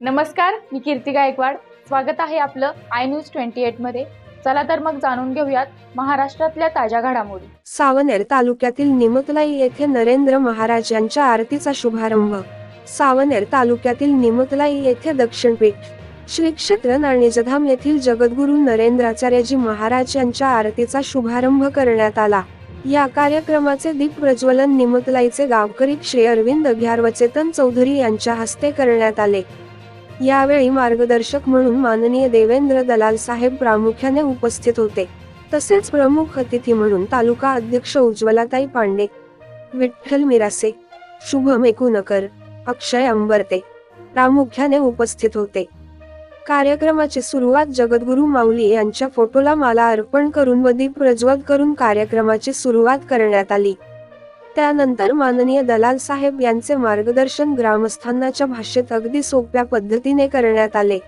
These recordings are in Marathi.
नमस्कार मी कीर्ती गायकवाड. स्वागत आहे आपलं आय न्यूज ट्वेंटी एटमध्ये. चला तर मग जाणून घेऊयात महाराष्ट्रातल्या ताज्या घडामोडी. सावनेर तालुक्यातील निमतलाई येथे नरेंद्र महाराज यांच्या आरतीचा शुभारंभ. सावनेर तालुक्यातील निमतलाई येथे दक्षिणपीठ श्री क्षेत्र नाणेजधाम येथील जगद्गुरु नरेंद्राचार्यजी महाराज यांच्या आरतीचा शुभारंभ करण्यात आला. या कार्यक्रमाचे दीप प्रज्वलन निमतलाईचे गावकरी श्री अरविंद घ्यार चौधरी यांच्या हस्ते करण्यात आले. यावेळी मार्गदर्शक म्हणून माननीय देवेंद्र दलाल साहेब प्रामुख्याने उपस्थित होते. तसेच प्रमुख अतिथी म्हणून तालुका अध्यक्ष उज्ज्वलाताई पांडे विठ्ठल मिरासे शुभम एकूणकर अक्षय अंबरते प्रामुख्याने उपस्थित होते. कार्यक्रमाची सुरुवात जगद्गुरु माऊली यांच्या फोटोला माला अर्पण करून व दीप प्रज्वल करून कार्यक्रमाची सुरुवात करण्यात आली. त्यानंतर माननीय दलाल साहेब यांचे मार्गदर्शन ग्रामस्थांनाच्या भाषेत अगदी सोप्या पद्धतीने करण्यात आले.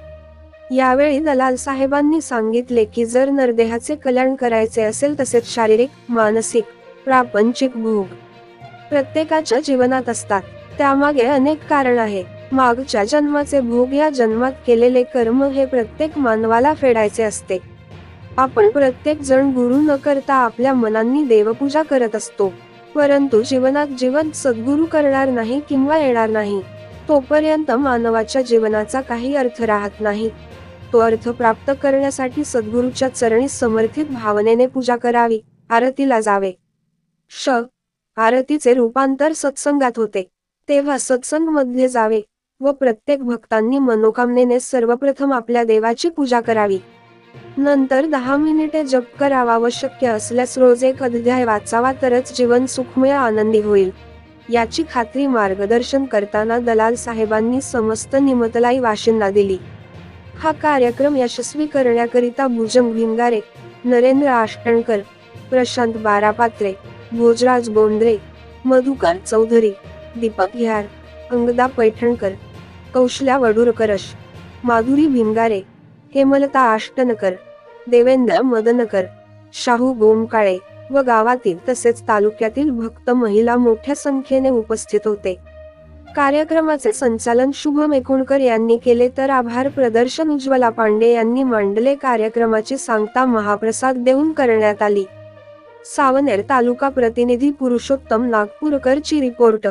यावेळी दलाल साहेबांनी सांगितले की जर नरदेहाचे कल्याण करायचे असेल तसेच शारीरिक मानसिक प्रापंचिक भोग प्रत्येकाच्या जीवनात असतात. त्यामागे अनेक कारण आहे. मागच्या जन्माचे भोग या जन्मात केलेले कर्म हे प्रत्येक मानवाला फेडायचे असते. आपण प्रत्येक जण गुरु न करता आपल्या मनांनी देवपूजा करत असतो. परंतु जीवनात जीवन सद्गुरू करणार नाही किंवा येणार नाही तोपर्यंत मानवाच्या जीवनाचा काही अर्थ राहत नाही. तो अर्थ प्राप्त करण्यासाठी सद्गुरूच्या चरणी समर्थित भावनेने पूजा करावी आरतीला जावे. श. आरतीचे रूपांतर सत्संगात होते. तेव्हा सत्संगमध्ये जावे व प्रत्येक भक्तांनी मनोकामनेने सर्वप्रथम आपल्या देवाची पूजा करावी. नंतर दहा मिनिटे जप करावा व शक्य असल्यास रोज एक अध्याय वाचावा तरच जीवन सुखमय आनंदी होईल. याची खात्री मार्गदर्शन करताना दलाल साहेबांनी समस्त निमतलाई वाशिंना दिली. हा कार्यक्रम यशस्वी करण्याकरिता भुजंग भिंगारे नरेंद्र आष्टणकर प्रशांत बारापात्रे भोजराज बोंद्रे मधुकर चौधरी दीपक घ्यार अंगदा पैठणकर कौशल्या वडूरकरश माधुरी भिंगारे हेमलता आष्टनकर देवेंद्र मदनकर शाहू गोमकाळे व गावातील तसेच तालुक्यातील भक्त महिला मोठ्या संख्येने उपस्थित होते. कार्यक्रमाचे संचालन शुभम एकुणकर यांनी केले तर आभार प्रदर्शन उज्ज्वला पांडे यांनी मांडले कार्यक्रमाची सांगता महाप्रसाद देऊन करण्यात आली. सावनेर तालुका प्रतिनिधी पुरुषोत्तम नागपूरकरची रिपोर्ट.